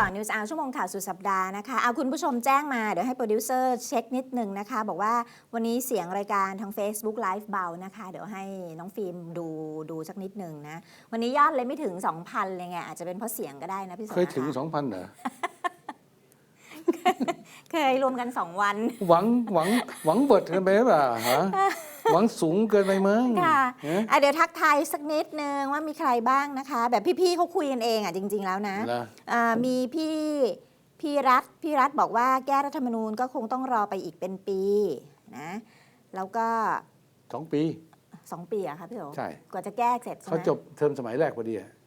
ต่อ News อาชั่วโมงข่าวสุดสัปดาห์นะคะเอาคุณผู้ชมแจ้งมาเดี๋ยวให้โปรดิวเซอร์เช็คนิดนึงนะคะ บอกว่าวันนี้เสียงรายการทาง Facebook Live เบานะคะ เดี๋ยวให้น้องฟิล์มดูดูสักนิดนึงนะ วันนี้ยอดเลยไม่ถึง 2,000เลยไงอาจจะเป็นเพราะเสียงก็ได้นะพี่สนเคยถึงนะคะสองพันเหรอ เคยรวมกัน2วัน หวังหวังหวังเบิดกันไปหรือเปล่าฮะหวังสูงเกินไปมั้งค่ะเอ๊ะอะ เดี๋ยวทักทายสักนิดนึงว่ามีใครบ้างนะคะ แบบพี่ๆเขาคุยกันเองอะจริง ๆ แล้วนะนะอ่ามีพี่พี่รัฐพี่รัฐบอกว่าแก้รัฐธรรมนูญก็คงต้องรอไปอีกเป็นปีนะแล้วก็สองปีสองปีอะค่ะพี่โอใช่กว่าจะแก้เสร็จใช่ไหมเขาจบเทอมสมัยแรกพอดีอะโอ้โห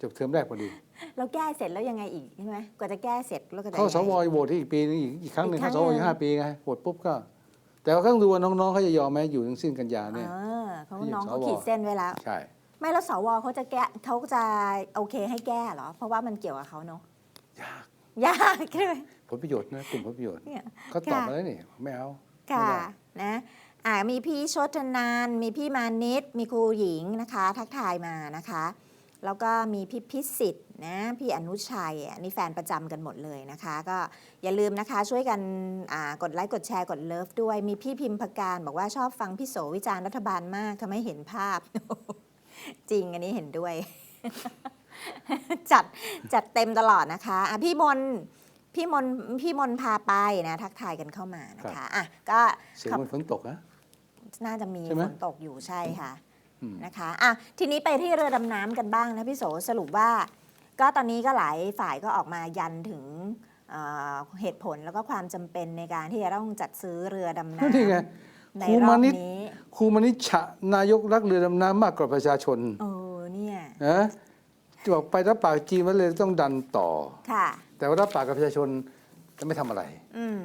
จบเทอมแรกพอดีแล้วแก้เสร็จแล้วยังไงอีกใช่ไหมกว่าจะแก้เสร็จแล้วก็จะเข้าสยังวไงโหวตที่อีกปีนึงอีกอีกครั้งหนึ่งอีกครั้เข้างสวหนึ่อีงกห้าปีไงโหวตปุ๊บก็ แต่ว่าก็ต้องดูว่าน้องๆเขาจะยอมไหมอยู่ถึงสิ้นกันยาเนี่ยเออเขาที่น้องเขาสวขีดเส้นไว้แล้ว ใช่ ไม่แล้วสวเขาจะแก้เขาจะโอเคให้แก้เหรอ เพราะว่ามันเกี่ยวกับเขาเนาะยากยากใช่ไหมผลประโยชน์นะกลุ่มผลประโยชน์เนี่ยเขาตอบค่ะมาแล้วนี่ไม่เอาค่ะไม่ได้นะอ่ามีพี่ชดนาน มีพี่มานิดมีครูหญิงนะคะ ทักทายมานะคะ แล้วก็มีพี่พิสิทธิ์นะพี่อนุชัยอันนี้แฟนประจำกันหมดเลยนะคะ ก็อย่าลืมนะคะช่วยกันอ่ากดไลค์กดแชร์กดเลิฟด้วย มีพี่พิมพการบอกว่าชอบฟังพี่โสวิจารณ์รัฐบาลมากทำให้เห็นภาพ จริงอันนี้เห็นด้วย จัดจัดเต็มตลอดนะคะอะพี่มนพี่มนพี่มนพาไปนะทักทายกันเข้ามานะคะอะก็เสียงขอบมันฝนตกนะน่าจะมีใช่ไหมฝนตกอยู่ใช่ค่ะอืม นะคะอะทีนี้ไปที่เรือดำน้ำกันบ้างนะพี่โสสรุปว่า ก็ตอนนี้ก็หลายฝ่ายก็ออกมายันถึงเอ่อเหตุผลแล้วก็ความจำเป็นในการที่จะต้องจัดซื้อเรือดำน้นี่ไงำในครูรอมาบนิดนี้ครูมนิชชะนายกรักเรือดำน้ำมากกว่าประชาชนเออเนี่ยนะจะบอกไปรับปากจีนว่าเลยต้องดันต่อค่ะแต่ว่ารับปากกับประชาชนจะไม่ทำอะไรอืม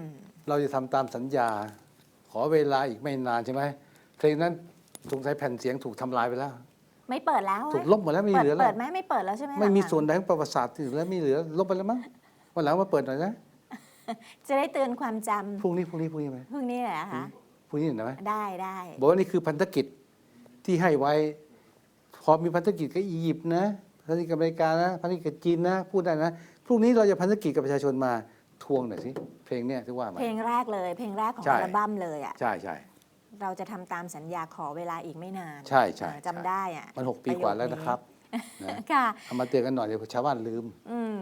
เราจะทำตามสัญญา ขอเวลาอีกไม่นานใช่ไหมเพลงนั้น สงสัยแผ่นเสียงถูกทำลายไปแล้ว ไม่เปิดแล้วถูกลบหมดแล้วไม่เปิดเหลือแล้เปิวดไหมไม่เปิดแล้วใช่ไหมไม่มีหลังๆส่วนใดของประวัติศาสตร์ที่เหลือไม่เหลือลบไปแล้วมั้งวันหลังมาเปิดหน่อยนะจะได้เตือนความจพรุ่งนี้พรุ่งนี้พรุ่งนี้ไหมำพวกนี้แหละคะพรุ่งนี้เห็นไหมได้ได้บอกว่านี่คือพันธกิจที่ให้ไว้ พอมีพันธกิจกับอียิปต์นะพันธกิจกับอเมริกานะพันธกิจกับจีนนะพูดได้นะพรุ่งนี้เราจะพันธกิจกับประชาชนมาทวงหน่อยสิเพลงเนี่ยที่ว่ามา เพลงแรกเลย เพลงแรกของใช่ อัลบั้มเลยอะ ใช่ใช่ เราจะทำตามสัญญาขอเวลาอีกไม่นานใช่ใช่เออจำได้อะมันหกปีกว่าแล้วนะครับนะค่ะ เอามาเตือนกันหน่อยเดี๋ยวชาวบ้านลืม อืม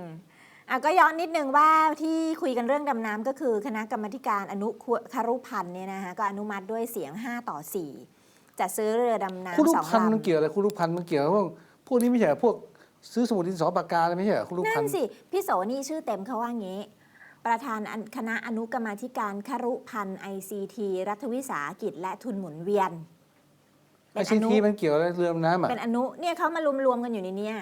อะก็ย้อนนิดนึงว่าที่คุยกันเรื่องดำน้ำก็คือคณะกรรมาธิการอนุคารุพันธ์เนี่ยนะคะก็อนุมัติด้วยเสียง 5 ต่อ 4 จะซื้อเรือดำคุณรูน้ำสปองพันธ์มันลำเกี่ยวอะไรคุณรูปพันธ์มันเกี่ยวกับพวกพวกนี้ไม่ใช่เหรอพวกซื้อสมุดดินสอปากกาอะไรไม่ใช่เหรอคุณรูปนั่พันนธ์สิ พี่โสนี่ชื่อเต็มเขาว่างี้ ประธานอันคณะอนุกรรมาธิการคารุพันธ์ ICT รัฐวิสาหกิจและทุนหมุนเวียนไอเป็นอซีนุทีมันเกี่ยวอะไรเรือดำน้ำอะเป็นอนุเนี่ยเขามารวมๆกันอยู่ในเนี้ย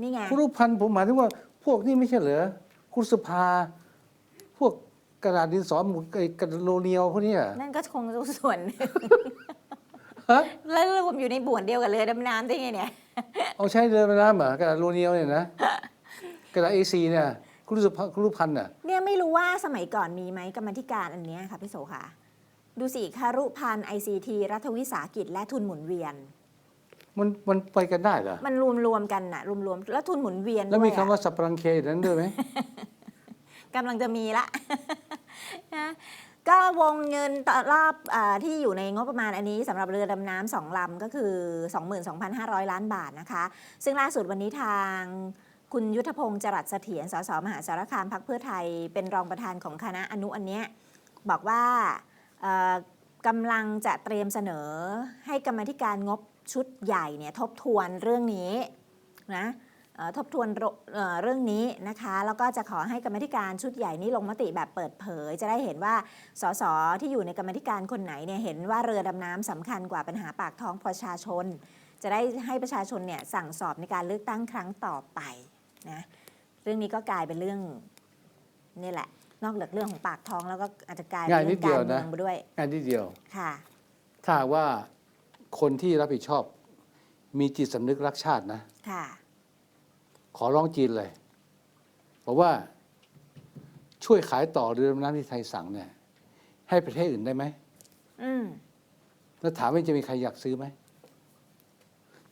นี่ไงคุณรูปพันธ์ผมหมายถึงว่าพวกนี้ไม่ใช่เหรอคุณสภา พวกกระดาษดินสอหมุดไอ้กระดาษโลเนียวพวกนี้อะนั่นก็คงจะส่วนหนึ่งฮะแล้วรวมอยู่ในบ่วนเดียวกับเรือดำน้ำได้ไงเนี่ยเอาใช้เรือดำน้ำเหรอกระดาษโลเนียวเนี่ยนะกระดาษ A4 เนี่ย คุณรูปพันธ์คุณรูปพันธ์อะเนี่ยไม่รู้ว่าสมัยก่อนมีไหมกรรมาธิการอันเนี้ยค่ะพี่โสค่ะดูสิคารุพันธ์ ICT รัฐวิสาหกิจและทุนหมุนเวียน มันมันไปกันได้เหรอมันรวมๆกันน่ะรวมๆแล้วทุนหมุนเวียนแล้วมีด้วยคำอะ ว่าสปรังเคอยู่นั้นด้วยไหม กำลังจะมีละ นะก็วงเงินต่อรอบอาที่อยู่ในงบประมาณอันนี้สำหรับเรือดำน้ำสองลำก็คือ 22,500 ล้านบาทนะคะ ซึ่งล่าสุดวันนี้ทาง คุณยุทธพงศ์จรัสเสถียรสสมหาสารคามพักเพื่อไทย เป็นรองประธานของคณะอนุอันเนี้ยบอกว่ากำลังจะเตรียมเสนอให้กรรมธิการงบชุดใหญ่เนี่ยทบทวนเรื่องนี้นะทบทวนเเรื่องนี้นะคะ แล้วก็จะขอให้กรรมธิการชุดใหญ่นี้ลงมติแบบเปิดเผย จะได้เห็นว่าสสที่อยู่ในกรรมธิการคนไหนเนี่ยเห็นว่าเรือดำน้ำสำคัญกว่าปัญหาปากท้องประชาชน จะได้ให้ประชาชนเนี่ยสั่งสอบในการเลือกตั้งครั้งต่อไป นะเรื่องนี้ก็กลายเป็นเรื่องนี่แหละ นอกจากเรื่องของปากท้องแล้วก็อาจจะกลายเป็นง่ายนิเรื่ดองเดีกายวรนะเมืองไปด้วยงานที่เดียวค่ะ ถ้าหากว่าคนที่รับผิดชอบ มีจิตสำนึกรักชาตินะค่ะ ขอร้องจีนเลยบอกว่าช่วยขายต่อเรือดำน้ำที่ไทยสั่งเนี่ย ให้ประเทศอื่นได้ไหมอืมแล้วถามว่าจะมีใครอยากซื้อไหม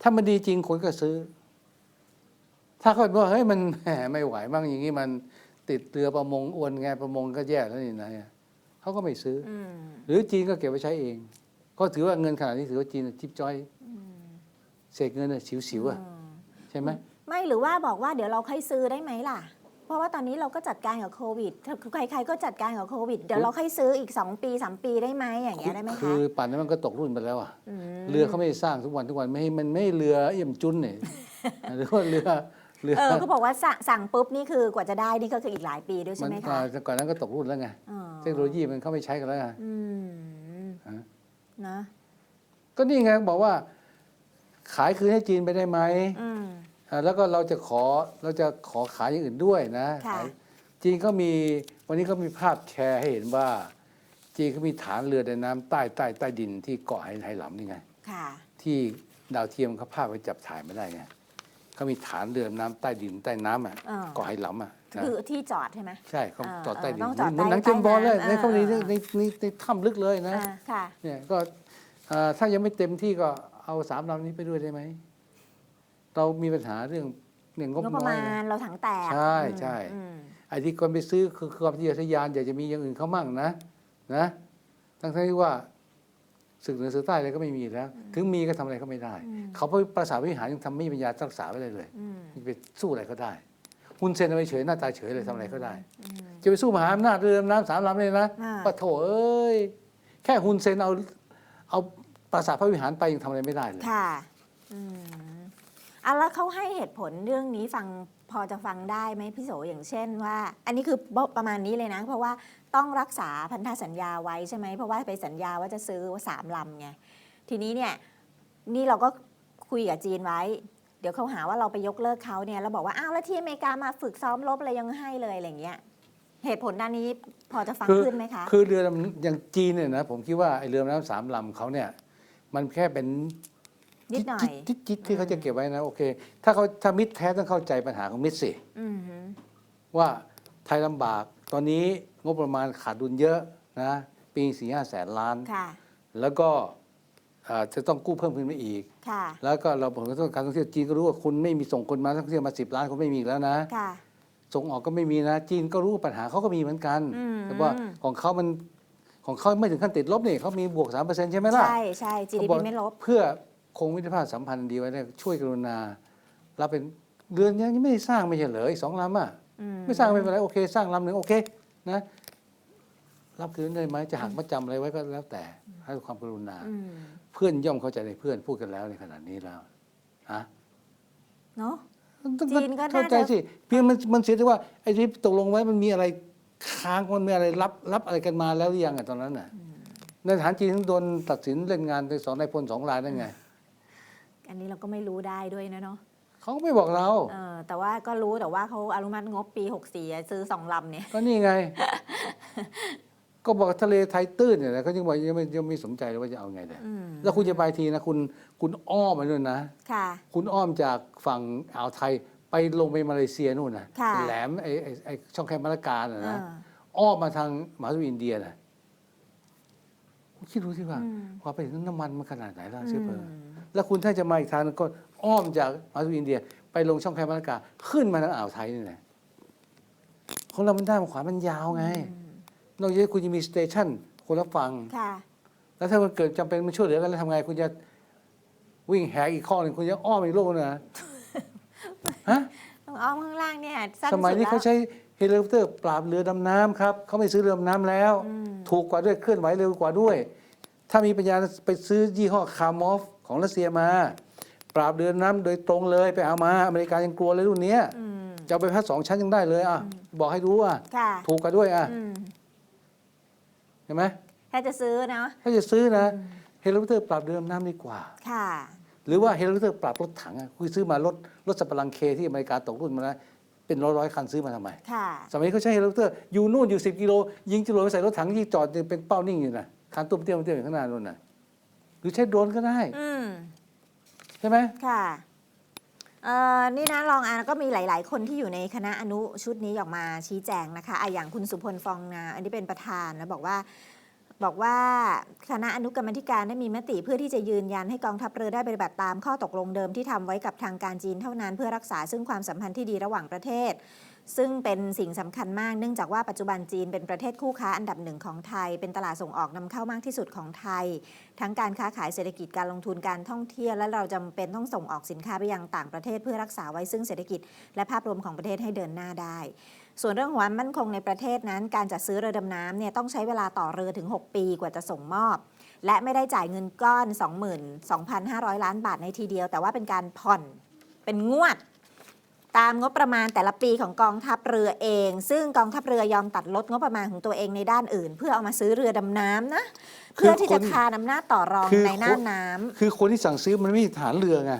ถ้ามันดีจริงคนก็ซื้อ ถ้าเขาบอกเฮ้ยมันแหมไม่ไหวบ้างอย่างนี้มันติดเรือประมงอวนไงประมงก็แย่แล้วนี่นะเขาก็ไม่ซื้อออืมหรือจีนก็เก็บไว้ใช้เอง ก็ถือว่าเงินขนาดนี้ถือว่าจีนจิบจ้อยเศษเงินน่ะฉิวๆอะอืมใช่ไหมไม่หรือว่าบอกว่าเดี๋ยวเราค่อยซื้อได้ไหมล่ะ เพราะว่าตอนนี้เราก็จัดการกับโควิดใครๆก็จัดการกับโควิดเดี๋ยวเราค่อยซื้ออีก 2 ปี 3 ปีได้ไหมอย่างเงี้ยได้ไหมคืคะอป่านนั้นมันก็ตกรุ่นไปแล้วอะมเรือเขาไม่ได้สร้างทุกวันทุกวันไม่ให้มันไม่ให้เรือเอี่ยมจุนเนี่ยหรือว่าเรือ เรือเออเขาบอกว่าสั่งสั่งปุ๊บนี่คือกว่าจะได้นี่ก็คืออีกหลายปีด้วยใช่มันไหมก่อคะนก่อนนั้นก็ตกรุ่นแล้วไงอ๋อเทคโนโลยีมันเข้าไปใช้กันแล้วไงอืมฮะนะก็นี่ไงบอกว่า ขายคืนให้จีนไปได้ไหมอืม อ่าแล้วก็เราจะขอเราจะขอขายอย่างอื่นด้วยนะค่ะ ขายจีนก็มีวันนี้ก็มีภาพแชร์ให้เห็นว่า จีนเขามีฐานเรือในน้ำใต้ใต้ใต้ดินที่เกาะไหหลำนี่ไง ค่ะ ที่ดาวเทียมเขาภาพไปจับถ่ายมาได้ไง เขามีฐานเรือน้ำใต้ดินใต้น้ำอะอ่าเกาะไหหลำอะนะคือที่จอดใช่ไหม ใช่เขาอ่าจอดใต้ดินต้องจอดเหมือนหนังใต้เจมส์บอลเลยใต้น้ำในเขาในอ่า ในในในถ้ำลึกเลยนะ อ่าค่ะ เนี่ยก็อ่าถ้ายังไม่เต็มที่ก็เอาสามลำนี้ไปด้วยได้ไหม เรามีปัญหาเรื่องเรื่องงบงบประน้อยมานะ ณเราถังแตกใช่อืมใช่ อืมไอ้ที่คนไปซื้อคือคือความทะเยอทะยานอยากจะมีอย่างอื่นเขามั่งนะนะ ทั้งที่ว่า ศึกเหนือศึกใต้อะไรก็ไม่มีแล้ว ถึงมีก็ทำอะไรก็ไม่ได้อืมเขาไปประสาทวิหารยังทำไม่มีปัญญารักษาไว้เลยเลยอืมไปสู้อะไรก็ได้ฮุนเซนเอาไปเฉยหน้าตาเฉยเลยทำอะไรก็ได้อืมจะไปสู้มหาอำนาจเรือดำน้ำสามลำเลยนะอ่าปะโถเอ้ยแค่ฮุนเซนเอาเอาปราสาทพระวิหารไปยังทำอะไรไม่ได้เลยค่ะอืมอะแล้วเขาให้เหตุผลเรื่องนี้ฟัง พอจะฟังได้ไหมพี่โสอย่างเช่นว่า อันนี้คือประมาณนี้เลยนะ เพราะว่าต้องรักษาพันธสัญญาไว้ใช่ไหมเพราะว่าไปสัญญาว่าจะซื้อสามลำไงทีนี้เนี่ยนี่เราก็คุยกับจีนไว้ เดี๋ยวเขาหาว่าเราไปยกเลิกเขาเนี่ยแล้วบอกว่าอ้าวแล้วที่อเมริกามาฝึกซ้อมรบอะไรยังให้เลยอะไรอย่างเงี้ยเหตุผลด้านนี้พอจะฟังขึ้นไหมคะคือเรืออย่างจีนเนี่ยนะผมคิดว่าไอ้เรือน้ำสามลำเขาเนี่ยมันแค่เป็น นิดหน่อย จิ๊ดจิ๊ดที่เขาจะเก็บไว้นะโอเค ถ้าเขาถ้ามิตรแท้ต้องเข้าใจปัญหาของมิตรสิอืมฮึว่าไทยลำบากตอนนี้งบประมาณขาดดุลเยอะนะปีสี่ห้าแสนล้าน ค่ะ แล้วก็อ่าจะต้องกู้เพิ่มขึ้นไปอีก ค่ะ แล้วก็เราผลกระทบการท่องเที่ยวจีนก็รู้ว่าคุณไม่มีส่งคนมาท่องเที่ยวมาสิบล้านคนไม่มีอีกแล้วนะ ค่ะ ส่งออกก็ไม่มีนะ จีนก็รู้ว่าปัญหาเขาก็มีเหมือนกัน อืม แต่ว่าของเขามันของเขาไม่ถึงขั้นติดลบนี่เขามีบวกสามเปอร์เซ็นต์ใช่ไหมล่ะใช่ใช่เขา GDP บอกไม่ลบ เพื่อ คงมิตรภาพสัมพันธ์ดีไว้เนี่ยช่วยกรุณารับเป็นเรือนยังไม่ได้สร้างไม่ใช่เหรออีกสองลำอะอืไม่สร้างไม่เป็นไรโอเค สร้างลำหนึ่งโอเคนะรับคืนได้ไหมจะหักมาจำอะไรไว้ก็แล้วแต่ให้ความกรุณาอืมเพื่อนย่อมเข้าใจในเพื่อนพูดกันแล้วในขนาดนี้แล้วฮะเนาะต้องจีนก็น่าจะเข้าใจสิเพียงมันมันเสียแต่ว่าไอ้ที่ตกลงไว้มันมีอะไรค้างมันมีอะไรรับรับอะไรกันมาแล้วหรือยังอะตอนนั้นน่ะในฐานจีนถึงโดนตัดสินเล่นงานไปสองนายพลสองรายนั่นไง อันนี้เราก็ไม่รู้ได้ด้วยนะเนาะเขาก็ไม่บอกเรา เออแต่ว่าก็รู้แต่ว่าเขาอนุมัติงบปี 64อะซื้อสองลำเนี่ย ก็นี่ไง ก็บอกทะเลไทยตื้นเนี่ยนะเขายังบอกยังไม่ยังไม่สนใจเลยว่าจะเอาไงเลยอืมแล้วคุณจะไปทีนะคุณคุณอ้อมมาด้วยนะ ค่ะ คุณอ้อมจากฝั่งอ่าวไทยไปลงไปมาเลเซียนู่นนะค่ะ แหลมไอ้ไอ้ไอ้ช่องแคบมาลากาน่ะเอนะอ อ้อมมาทางมหาสมุทรอินเดียนะคุณคิดดูสิว่าอืมพอไปถึงน้ำมันมันขนาดไหนล่ะอืเชื้อมเพลิง แล้วคุณถ้าจะมาอีกทางนึงก็อ้อมจากมหาสมุทรอินเดีย ไปลงช่องแคบมาลากาขึ้นมาทางอ่าวไทยนี่แหละของเรามันด้านขวามันยาวไงอืมนอกจากนี้คุณจะมีสเตชันคนละฝั่งค่ะแล้วถ้ามันเกิดจำเป็นมันช่วยเหลือกันแล้วทำไง คุณจะวิ่งแหกอีกข้อหนึ่งคุณจะอ้อมอีกโลกนึงนะฮะต้องอ้อมข้างล่างเนี่ยสั้นสมัยนี้สุดเขาใช้เฮลิคอปเตอร์ปราบเรือดำน้ำครับเขาไม่ซื้อเรือดำน้ำแล้วอืมถูกกว่าด้วยเคลื่อนไหวเร็วกว่าด้วย ถ้ามีปัญญาไปซื้อยี่ห้อคาร์มอฟ ของรัสเซียมา ปราบเรือดำน้ำโดยตรงเลยไปเอามาอเมริกายังกลัวเลยรุ่นเนี้ยอืมจะเอาไปพัดสองชั้นยังได้เลยอะบอกให้รู้อะค่ะถูกกว่าด้วยอะอืมเห็นไหมถ้าจะซื้อเนาะถ้าจะซื้อนะเฮลิคอปเตอร์ปราบเรือดำน้ำดีกว่า ค่ะ หรือว่าเฮลิคอปเตอร์ปรับรถถังอะคุยซื้อมารถรถสับปะรังเคที่อเมริกาตกรุ่นมาแล้วเป็นร้อยร้อยๆคันซื้อมาทำไม ค่ะ สมัยนี้เขาใช้เฮลิคอปเตอร์อยู่นู่นอยู่สิบกิโล ยิงจรวดไปใส่รถถังที่จอดอยู่เป็นเป้านิ่งอยู่นะคันตุ้มเตี้ยมเตี้ยมอยู่ข้างหน้านู่นน่ะ หรือใช้โดรนก็ได้ อืม ใช่ไหม ค่ะเอ่อนี่นะรองอาก็มีหลาย ๆ คนที่อยู่ในคณะอนุชุดนี้ออกมาชี้แจงนะคะอะอย่างคุณสุพลฟองนาอันนี้เป็นประธานแล้วบอกว่า บอกว่าคณะอนุกรรมาธิการได้มีมติเพื่อที่จะยืนยันให้กองทัพเรือได้ปฏิบัติตามข้อตกลงเดิมที่ทำไว้กับทางการจีนเท่านั้นเพื่อรักษาซึ่งความสัมพันธ์ที่ดีระหว่างประเทศ ซึ่งเป็นสิ่งสำคัญมากเนื่องจากว่าปัจจุบันจีนเป็นประเทศคู่ค้าอันดับหนึ่งของไทย เป็นตลาดส่งออกนำเข้ามากที่สุดของไทย ทั้งการค้าขายเศรษฐกิจการลงทุนการท่องเที่ยวและเราจำเป็นต้องส่งออกสินค้าไปยังต่างประเทศเพื่อรักษาไว้ซึ่งเศรษฐกิจ และภาพรวมของประเทศให้เดินหน้าได้ ส่วนเรื่องความมั่นคงในประเทศนั้น การจัดซื้อเรือดำน้ำเนี่ยต้องใช้เวลาต่อเรือถึง 6 ปีกว่าจะส่งมอบและไม่ได้จ่ายเงินก้อน 22,500 ล้านบาทในทีเดียว แต่ว่าเป็นการผ่อนเป็นงวด ตามงบประมาณแต่ละปีของกองทัพเรือเอง ซึ่งกองทัพเรือยอมตัดลดงบประมาณของตัวเองในด้านอื่น เพื่อเอามาซื้อเรือดำน้ำนะ เพื่อที่จะคานอำนาจต่อรองคือในหน้าคนน้ำคือคนที่สั่งซื้อมันไม่ใช่ฐานเรือไง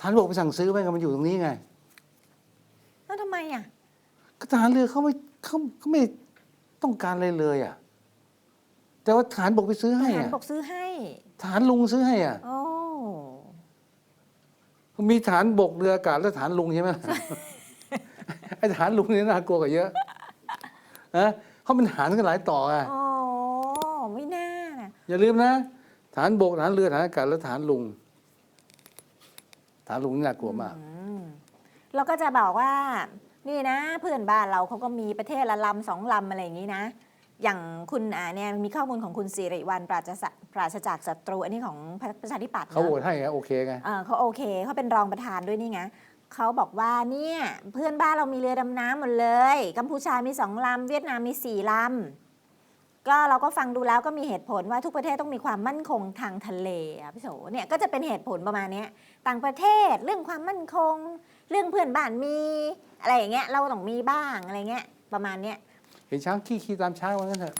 ฐานบกไปสั่งซื้อไว้ไงมันอยู่ตรงนี้ไงแล้วทำไมอะก็ฐานเรือเขาไม่เขาเขาไม่ต้องการอะไรเลยอะแต่ว่าฐานบกไปซื้อทให้หารอะบกซื้อให้ ฐานลุงซื้อให้อะโอ้ มีฐานบกเรืออากาศและฐานลุงใช่ไหมล่ะไอ้ฐานลุงนี่น่ากลัวกว่าเยอะนะเขาเป็นฐานกันหลายต่ออะโอ้ไม่น่านะอย่าลืมนะ ฐานบกฐานเรือฐานอากาศและฐานลุง ฐานลุงนี่น่ากลัวมากอืมเราก็จะบอกว่า นี่นะเพื่อนบ้านเราเขาก็มีประเทศละลำสองลำอะไรอย่างนี้นะ อย่างคุณอ่าเนี่ยมีข้อมูลของคุณสิริวัลปราศจากปราศจากศัตรูอันนี้ของประชาธิปัตย์เขานะโหวตให้ไงโอเคไง เออเขาโอเคเขาเป็นรองประธานด้วยนี่ไงเขาบอกว่าเนี่ยเพื่อนบ้านเรามีเรือดำน้ำหมดเลย กัมพูชามีสองลำเวียดนามมีสี่ลำก็เราก็ฟังดูแล้วก็มีเหตุผลว่าทุกประเทศต้องมีความมั่นคงทางทะเลอะพี่โสเนี่ยก็จะเป็นเหตุผลประมาณเนี้ยต่างประเทศเรื่องความมั่นคง เรื่องเพื่อนบ้านมีอะไรอย่างเงี้ยเราต้องมีบ้างอะไรเงี้ยประมาณเนี้ย เห็นช้างขี้ขี้ตามช้างว่างั้นเถอะ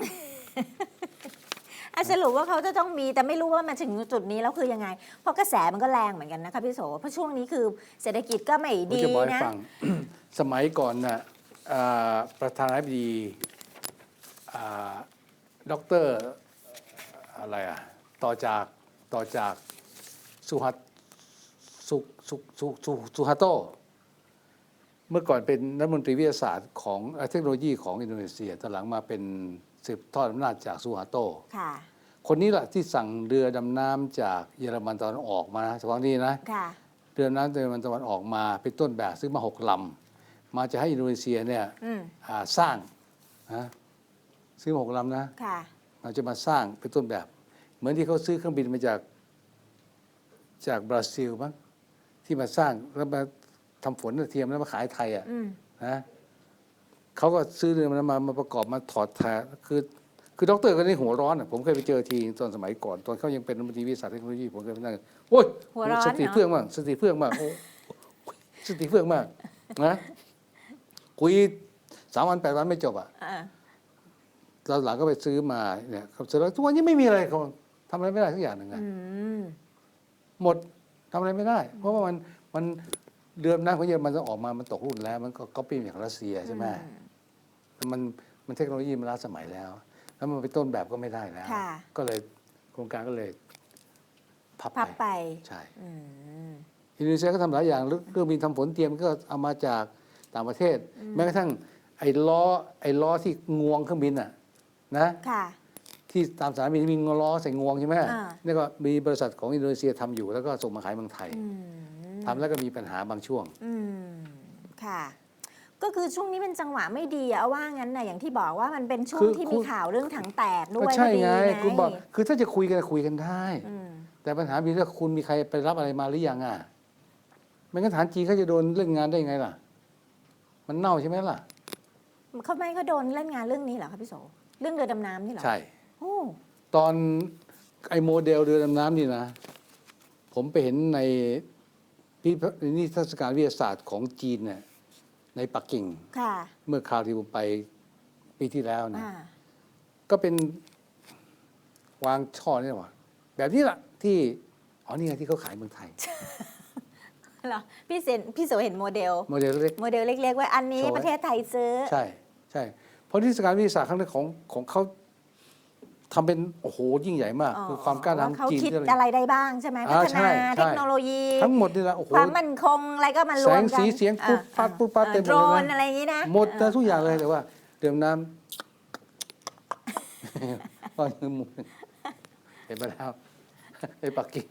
อะสรุปว่าเขาจะต้องมีแต่ไม่รู้ว่ามันถึงจุดนี้แล้วคือยังไง เพราะกระแสมันก็แรงเหมือนกันนะคะพี่โสเพราะช่วงนี้คือเศรษฐกิจก็ไม่ผมดีจะบอกให้นะ ฟัง สมัยก่อนน่ะอ่าประธานาธิบดีอ่าด็อกเตอร์อะไรอะ ต่อจากต่อจากสุฮัตสุสุสุสุสุฮัตโต เมื่อก่อนเป็นรัฐมนตรีวิทยาศาสตร์ของเอ่อเทคโนโลยีของอินโดนีเซียตอนหลังมาเป็นสืบทอดอำนาจจากสุฮัตโตค่ะคนนี้แหละที่สั่งเรือดำน้ำจากเยอรมันตะวันออกมานะเฉพาะนี้นะค่ะเรือดำน้ำเยอรมันตะวันออกมาเป็นต้นแบบซื้อมาหกลำมาจะให้อินโดนีเซียเนี่ยอืมอ่าสร้างนะซื้อมาหกลำนะค่ะเราจะมาสร้างเป็นต้นแบบ เหมือนที่เขาซื้อเครื่องบินมาจากจากบราซิลมั้งที่มาสร้างแล้วมา ทำฝนเทียมแล้วมาขายไทยอะอืมนะเขาก็ซื้อเรือมันมามาประกอบมาถอดแทนคือคือด็อกเตอร์คนนี้หัวร้อนอะผมเคยไปเจอทีตอนสมัยก่อน ตอนเขายังเป็นรัฐมนตรีวิทยาศาสตร์เทคโนโลยีผมเคยไปนั่งโอ้ยหัวร้อนสติเนาะเฟื่องมากสติเฟื่องมากโอ้สติเฟื่องมากนะคุยสามวันแปดวันไม่จบอะอ่าเราหลังก็ไปซื้อมาเนี่ยครับเสร็จแล้วทุกวันนี้ไม่มีอะไรเขาทำอะไรไม่ได้สักอย่างหนึ่งอะอืมหมดทำอะไรไม่ได้ เพราะว่ามันมัน เรือดำน้ำของเยอรมันจะออกมามันตกรุ่นแล้ว มันก็ก๊อปปี้มาจากรัสเซียใช่ไหมแล้วมันมันเทคโนโลยีมันล้าสมัยแล้ว แล้วมันไปต้นแบบก็ไม่ได้แล้วค่ะก็เลยโครงการก็เลยพับพับไปไปใช่อืมอินโดนีเซียก็ทำหลายอย่างเรื่องเครื่องบินทำฝนเตรียมก็เอามาจากต่างประเทศ แม้กระทั่งไอ้ล้อไอ้ล้อที่งวงเครื่องบินอะนะค่ะที่ตามสนามบินมีงล้อใส่งวงใช่ไหมอ่านี่ก็มีบริษัทของอินโดนีเซียทำอยู่แล้วก็ส่งมาขายเมืองไทยอืม ทำแล้วก็มีปัญหาบางช่วง อืมค่ะ ก็คือช่วงนี้เป็นจังหวะไม่ดีอะว่างั้นนะอย่างที่บอกว่ามันเป็นช่วงคือที่คุมีณ ข่าวเรื่องถังแตกด้ก็วยใช่พอดีไงคุณบอกคือถ้าจะคุยกันคุยกันได้ อืมแต่ปัญหามีว่าคุณมีใครไปรับอะไรมาหรือยังอะไม่งั้นฐานจีนเขาจะโดนเล่นงานได้ไงล่ะ มันเน่าใช่ไหมล่ะ เขาไม่เขาโดนเล่นงานเรื่องนี้เหรอคะพี่โสเรื่องเรือดำน้ำนี่เหรอใช่ โอ้ตอนไอ้โมเดลเรือดำน้ำนี่นะ ผมไปเห็นใน พิพิธนิทรรศการวิทยาศาสตร์ของจีนเนี่ยในปักกิ่ง ค่ะ เมื่อคราวที่ผมไปปีที่แล้วนะ อ่า ก็เป็นวางช่อนี่หว่าแบบนี้แหละที่ อ๋อนี่ไงที่เขาขายเมืองไทย เหรอ พี่เซนพี่โสเห็นโมเดล โมเดลเล็ก โมเดลเล็กๆไว้อันนี้โชว์ไว้ ประเทศไทยซื้อ ใช่ ใช่เพราะนิทรรศการวิทยาศาสตร์ครั้งนี้ของของเขา ทำเป็นโอ้โหยิ่งใหญ่มาก คือความกล้าว่าทำเขาจีนคิดที่อะไรอะไรได้บ้างใช่ไหมอ่าพัฒใช่นาใช่เทคโนโลยี ทั้งหมดนี่นะโอ้โหความมั่นคงอะไรก็มารวมกันแสงสีเสียงปุ๊บปั๊บปุ๊บปั๊บเต็มหมดเลยนะโดรนอะไรอย่างนี้นะหมดนะทุกอย่างเลยแต่ว่าเรือดำน้ก้อนเงินหมุนเห็นไปแล้วไอ้ปักกิ่ง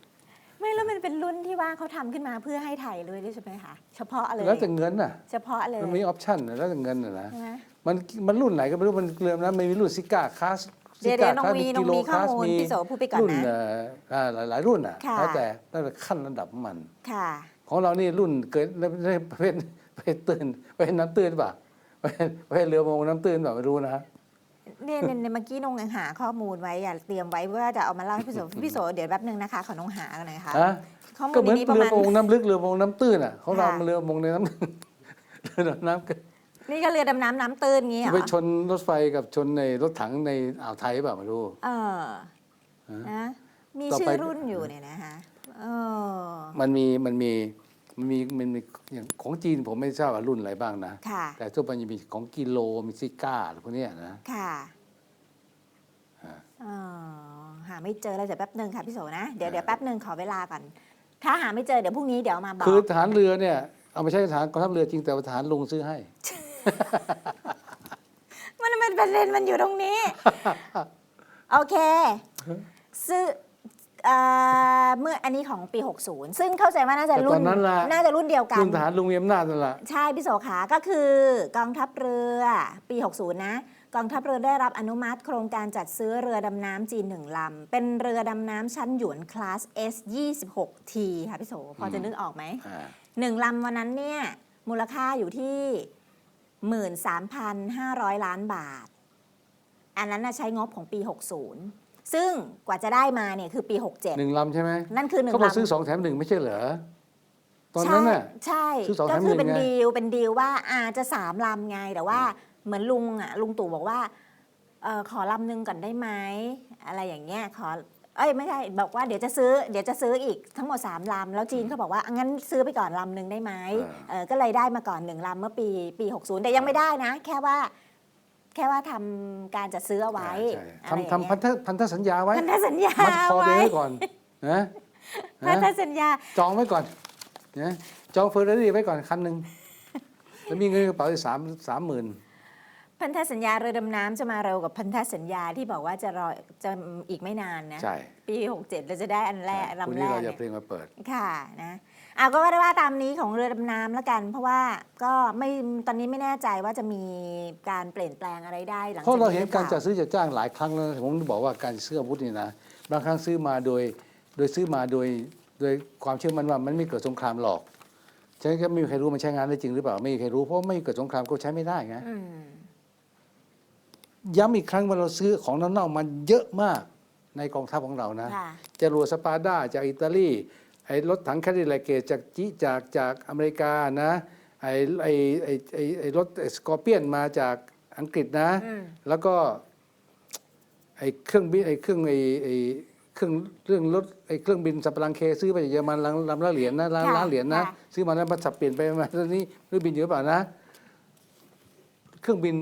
ไม่แล้วมันเป็นรุ่นที่ว่าเขาทำขึ้นมาเพื่อให้ไทยเลยด้วยใช่ไหมคะเฉพาะเลยแล้วแต่เงินน่ะเฉพาะเลยมันมีออปชั่นน่ะแล้วแต่เงินน่ะนะใช่ไหมมันมันรุ่นไหนก็ไม่รู้มันเรือนะมันมีรุ่นซิก้าคลาส เดี๋ยวเดี๋ยวน้องมีน้องมีข้อมูลพี่โสพูดไปก่อนรุ่นนะเอ่ออ่าหลายหลายรุ่นอะค่ะแล้วแต่แล้วแต่ขั้นระดับของมันค่ะของเรานี่รุ่นเกิดประเภทประเภทตื่นประเภทน้ำตื้นป่ะประเภทประเภทเรือประมงน้ำตื้นป่ะไม่รู้นะเนี่ยเนี่ยเนี่ยเมื่อกี้นงยังหาข้อมูลไว้อย่าเตรียมไว้ว่าจะเอามาเล่าให้พี่โสพี่โสเดี๋ยวแป๊บนึงนะคะขอนงหากันหน่อยค่ะฮะข้อมูก็ลเหมือนนี้ประเรือมาณประมงน้ำลึกเรือประมงน้ำตื้นอะของเราค่ะมันเรือประมงในน้ำเรือดำน้ำก็ นี่ก็เรือดำน้ำน้ำตื้นงี้เหรไปอชนรถไฟกับชนในรถถังในอ่าวไทยเปล่าไม่รู้เออฮะนะมีต่อชื่ไปอรุ่นอยู่เนี่ยนะคะเออมันมีมันมีมันมีมันมีอย่างของจีนผมไม่ทราบว่ารุ่นอะไรบ้างนะค่ะแต่ทั่วไปจะมีของกิโลมีซิก้าอะไรพวกเนี้ยนะ ค่ะอ่าเออหาไม่เจอแล้วเดี๋ยวแป๊บนึงค่ะพี่โสนะ เดี๋ยวอ่าเดี๋ยวแป๊บนึงขอเวลาก่อน ถ้าหาไม่เจอเดี๋ยวพรุ่งนี้เดี๋ยวมาบอก คือทหารเรือเนี่ย เอามาใช้ทหารกองทัพเรือจริงแต่ว่าทหารลุงซื้อให้ มันมันประเด็นมันอยู่ตรงนี้ โอเค ซื้อเอ่อเมื่ออันนี้ของปี 60 ซึ่งเข้าใจว่าน่าจะแต่รุ่ตอนนั้นล่ะ น่าจะรุ่นเดียวกัน รุ่นทหารลุงมีอำนาจนั่นแหละ ใช่พี่โสขาก็คือกองทัพเรือปี 60 นะ กองทัพเรือได้รับอนุมัติโครงการจัดซื้อเรือดำน้ำจีนหนึ่งลำ เป็นเรือดำน้ำชั้นหยวนคลาส S 26 T ค่ะพี่โส พอจะนึกออกไหม อ่า หนึ่งลำวันนั้นเนี่ยมูลค่าอยู่ที่ 13,500 ล้านบาท อันนั้นน่ะใช้งบของปี 60 ซึ่งกว่าจะได้มาเนี่ยคือปี หนึ่งลำใช่ไหม67 นั่นคือหนึ่งเขาบอกลำซื้อสองแถมหนึ่งไม่ใช่เหรอตอนนั้นน่ะ ใช่ซื้อสองใช่ แถก็มคือเป็นหนึ่งไง ดีลเป็นดีลว่าอาจจะสามลำไง แต่ว่าเหมือนลุงอะลุงตู่บอกว่าเออขอลำหนึ่งก่อนได้ไหมอะไรอย่างเงี้ยขอ เอ้ยไม่ใช่บอกว่าเดี๋ยวจะซื้อเดี๋ยวจะซื้ออีกทั้งหมดสามลำแล้วจีนเขาบอกว่าอะงั้นซื้อไปก่อนลำหนึ่งได้ไหมเออก็เลยได้มาก่อนหนึ่งลำเมื่อปีปี 60 แต่ยังไม่ได้นะ แค่ว่า แค่ว่าทำการจัดซื้อเอาไว้ใช่อะไรอย่างทำทำพัเงี้นยธพันธสัญญาไว้พันธสัญญามัดคอตัวไว้เองไว้ก่อนนะพันธนะสัญญา จองไว้ก่อนนะจองเฟอร์รารี่ไว้ก่อนคันหนึ่งแล้วมีเงินในกระเป๋าอีกสามสามหมื่น พันธสัญญาเรือดำน้ำจะมาเร็วกับพันธสัญญาที่บอกว่าจะรอจะอีกไม่นานนะใช่ ปี 67เราจะได้อันแรกพรุ่งลำแรนี้กเราจะเนี่ยเพลงมาเปิด ค่ะนะอะก็ว่าได้ว่าตามนี้ของเรือดำน้ำแล้วกัน เพราะว่าก็ไม่ตอนนี้ไม่แน่ใจว่าจะมีการเปลี่ยนแปลงอะไรได้หลังเพจากราะเรานี้เห็นหรือเปการล่าจัดซื้อจัดจ้างหลายครั้งแล้วนะผมบอกว่าการซื้ออาวุธนี่นะบางครั้งซื้อมาโดย โดยซื้อมาโดยโดยความเชื่อมั่นว่ามันไม่เกิดสงครามหรอกฉะนั้นก็ไม่มีใครรู้มันใช้งานได้จริงหรือเปล่าไม่มีใครรู้เพราะไม่เกิดสงครามก็ใช้ไม่ได้ไงอืม ย้ำอีกครั้งว่าเราซื้อของนอกๆมันเยอะมากในกองทัพของเรานะค่ะ จรวดสปาด้าจากอิตาลีไอ้รถถังแคดิลาเกตจากจิจากจากอเมริกานะไอ้ไอ้ไอ้ไอ้ไอ้รถสกอร์เปียนมาจากอังกฤษนะ อืม แล้วก็ไอ้เครื่องบินไอ้เครื่องไอ้ไอ้เครื่องเรื่องรถไอ้เครื่องบินสับปะรังเคซื้อไปจากเยอรมันลำลำละเหรียญนะล้านค่ะล้านเหรียญนะค่ะ ซื้อมาแล้วมาสับเปลี่ยนไปมาตอนนี้เรื่องบินเยอะเปล่านะ เครื่องบิน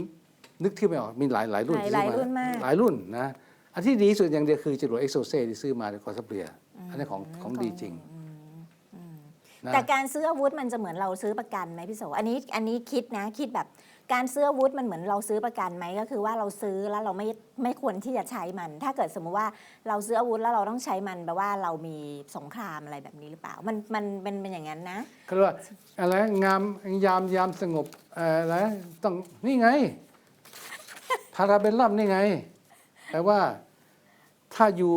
นึกที่ไม่ออกมีหลายหลายรุ่นหลายที่หลายซื้อรุ่นมากหลายรุ่นนะอันที่ดีที่สุดอย่างเดียวคือจรวดเอ็กโซเซที่ซื้อมาในกองทัพเรือออันนี้ของของดีจริงอืมอืมนะแต่การซื้ออาวุธมันจะเหมือนเราซื้อประกันไหมพี่โสอันนี้อันนี้คิดนะคิดแบบการซื้ออาวุธมันเหมือนเราซื้อประกันไหมก็คือว่าเราซื้อแล้วเราไม่ไม่ควรที่จะใช้มัน ถ้าเกิดสมมุติว่าเราซื้ออาวุธแล้วเราต้องใช้มันแปลว่าเรามีสงครามอะไรแบบนี้หรือเปล่า มันมันเป็นเป็นอย่างนั้นนะเขาเรียกว่าอะไรงามยามยามสงบเอ่ออะไรต้องนี่ไง พาราเบลลัมนี่ไงแปลว่าถ้าอยู่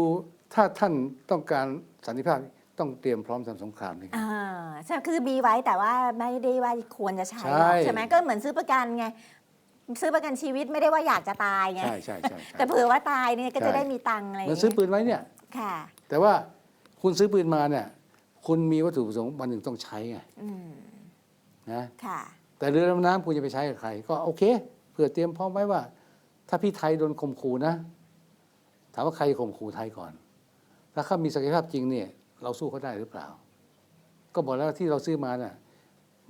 ถ้าท่านต้องการสันติภาพต้องเตรียมพร้อมทำสงครามนี่ไง อ่าใช่คือมีไว้แต่ว่าไม่ได้ว่าควรจะใช้หรอกใช่ ใช่ไหมก็เหมือนซื้อประกันไง ซื้อประกันชีวิตไม่ได้ว่าอยากจะตายไง ใช่ใช่ใช่ใช่ แต่เผื่อว่าตายเนี่ยก็ใช่ จะได้มีตังค์อะไรอเหมืย่าอนงซื้อเงี้ยปืนไว้เนี่ย ค่ะ แต่ว่าคุณซื้อปืนมาเนี่ย คุณมีวัตถุประสงค์วันหนึ่งต้องใช้ไงอืมนะ ค่ะ แต่เรือดำน้ำคุณจะไปใช้กับใคร ก็โอเคเผื่อเตรียมพร้อมไว้ว่า ถ้าพี่ไทยโดนข่มขู่นะ ถามว่าใครข่มขู่ไทยก่อน ถ้าเขามีศักยภาพจริงเนี่ย เราสู้เขาได้หรือเปล่า ก็บอกแล้วที่เราซื้อมาน่ะ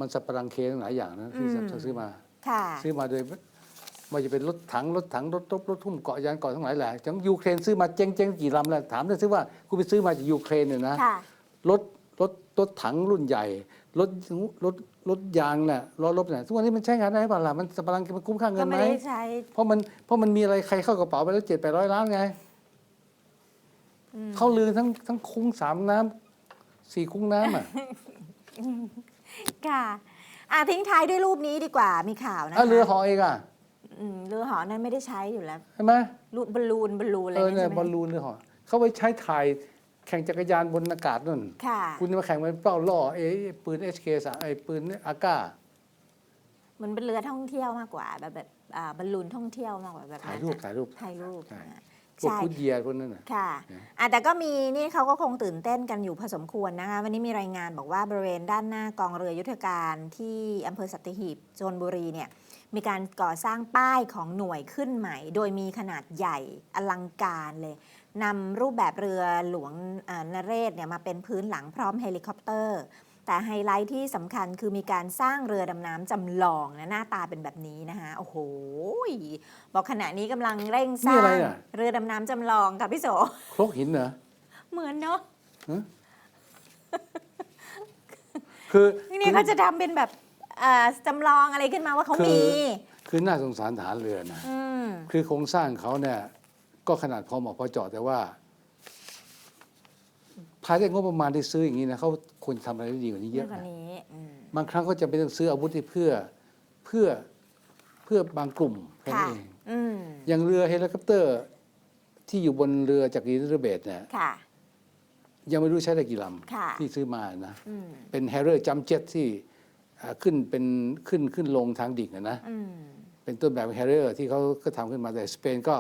มันสับปะรังเคทั้งหลายอย่างนะที่อืมเราซื้อมา ค่ะ ซื้อมาโดยว่าจะเป็นรถถังรถถังรถรบรถทุ่มเกาะยานเกาะทั้งหลายแหละจังยูเครนซื้อมาเจ๊งเจ๊งกี่ลำแล้วถามได้ซื้อว่าคุณไปซื้อมาจากยูเครนเนี่ยนะค่ะรถ รถรถถังรุ่นใหญ่ รถรถรถยางน่ะล้อรถน่ะทุกวันนี้มันใช้งานได้เปล่าล่ะมันสัมปะหลังมันคุ้มค่าเงิก็นไหไม่มได้ใช้ เพราะมันเพราะมันมีอะไรใครเข้ากระเป๋าไปแล้วเจ็ดแปดร้อยล้านไงอืม เข้าลือทั้งทั้งคุ้งสามน้ำสี่คุ้งน้ำอะ ค่ะอะทิ้งท้ายด้วยรูปนี้ดีกว่ามีข่าวนะคะอะเรือเหอเองอะอืมเรือหอนั้นไม่ได้ใช้อยู่แล้ว ใช่ไหมรูปบอลลูนบอลลูนอะไรเออเงี้เนี่ยยใช่บอลไหมลูนเรือเหอเขาไปใช้ถ่าย แข่งจักรยานบนอากาศนั่น ค่ะคุณจะมาแข่งเป็นเป้าล่อไอ้ปืน HK สามไอ้ปืนอากาเหมันเป็นเรือท่องเที่ยวมากกว่า แบบแบบอ่าบอลลูนท่องเที่ยวมากกว่าแบบถ่ายนั้นรูปน่ะถ่ายรูป ถ่ายรูปใช่อะพวกใช่พุทธเยียร์พวกนั้นน่ะ ค่ะนะอะ แต่ก็มีนี่เขาก็คงตื่นเต้นกันอยู่พอสมควรนะคะ วันนี้มีรายงานบอกว่าบริเวณด้านหน้ากองเรือยุทธการที่อำเภอสัตหีบชนบุรีเนี่ย มีการก่อสร้างป้ายของหน่วยขึ้นใหม่ โดยมีขนาดใหญ่อลังการเลย นำรูปแบบเรือหลวงเอ่อนเรศเนี่ยมาเป็นพื้นหลังพร้อมเฮลิคอปเตอร์ แต่ไฮไลท์ที่สำคัญคือมีการสร้างเรือดำน้ำจำลองนะหน้าตาเป็นแบบนี้นะคะโอ้โหบอกขณะนี้กำลังเร่งสร้างเรือดำน้ำจำลองค่ะพี่โส ครกหินเหรอเหมือนเนาะคือนี่เขาจะทำเป็นแบบเอ่อจำลองอะไรขึ้นมาว่าเขาคือมี คือน่าสงสารฐานเรือนะ อืม คือโครงสร้างเขาเนี่ย ก็ขนาดพอเหมาะพอเจาะแต่ว่าภายใต้งบประมาณที่ซื้ออย่างนี้นะเขาควรทำอะไรได้ดีกว่านี้เยเยอะอะกว่านะนี้อืมบางครั้งเขาจะเป็นต้องซื้ออาวุธที่เพื่อเพื่อเพื่อบางกลุ่มแค่นั้ค่ะนเองอืมอย่างเรือเฮลิคอปเตอร์ ที่อยู่บนเรือจากรีเรือเบสเนี่ยค่ะยังไม่รู้ใช้ได้กี่ลค่ะำที่ซื้อมานะอืมเป็นแฮร์เรอร์จัมเจ็ตที่อ่าขึ้นเป็นขึ้นขึ้นลงทางดิ่งอะนะอืมเป็นต้นแบบแฮร์เรอร์ที่เขาก็ทำขึ้นมาแต่สเปนก็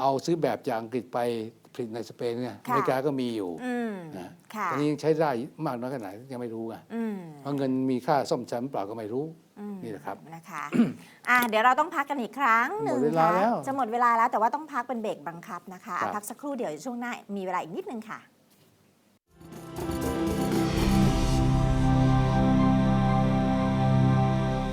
เอาซื้อแบบจากอังกฤษไปผลิตในสเปนเนี่ยอเมริกาก็มีอยู่อืมนะค่ะตอนนี้ยังใช้ได้มากน้อยขนาดไหนยังไม่รู้ไงอืมเพราะเงินมีค่าซ่อมแซมเปล่าก็ไม่รู้ อืมนี่แหละครับนะคะ อะเดี๋ยวเราต้องพักกันอีกครั้งหนึ่งหมดเวลาค่ะแล้วจะหมดเวลาแล้วแต่ว่าต้องพักเป็นเบรกบังคับนะคะอะครับ พักสักครู่เดี๋ยวช่วงหน้ามีเวลาอีกนิดนึงค่ะ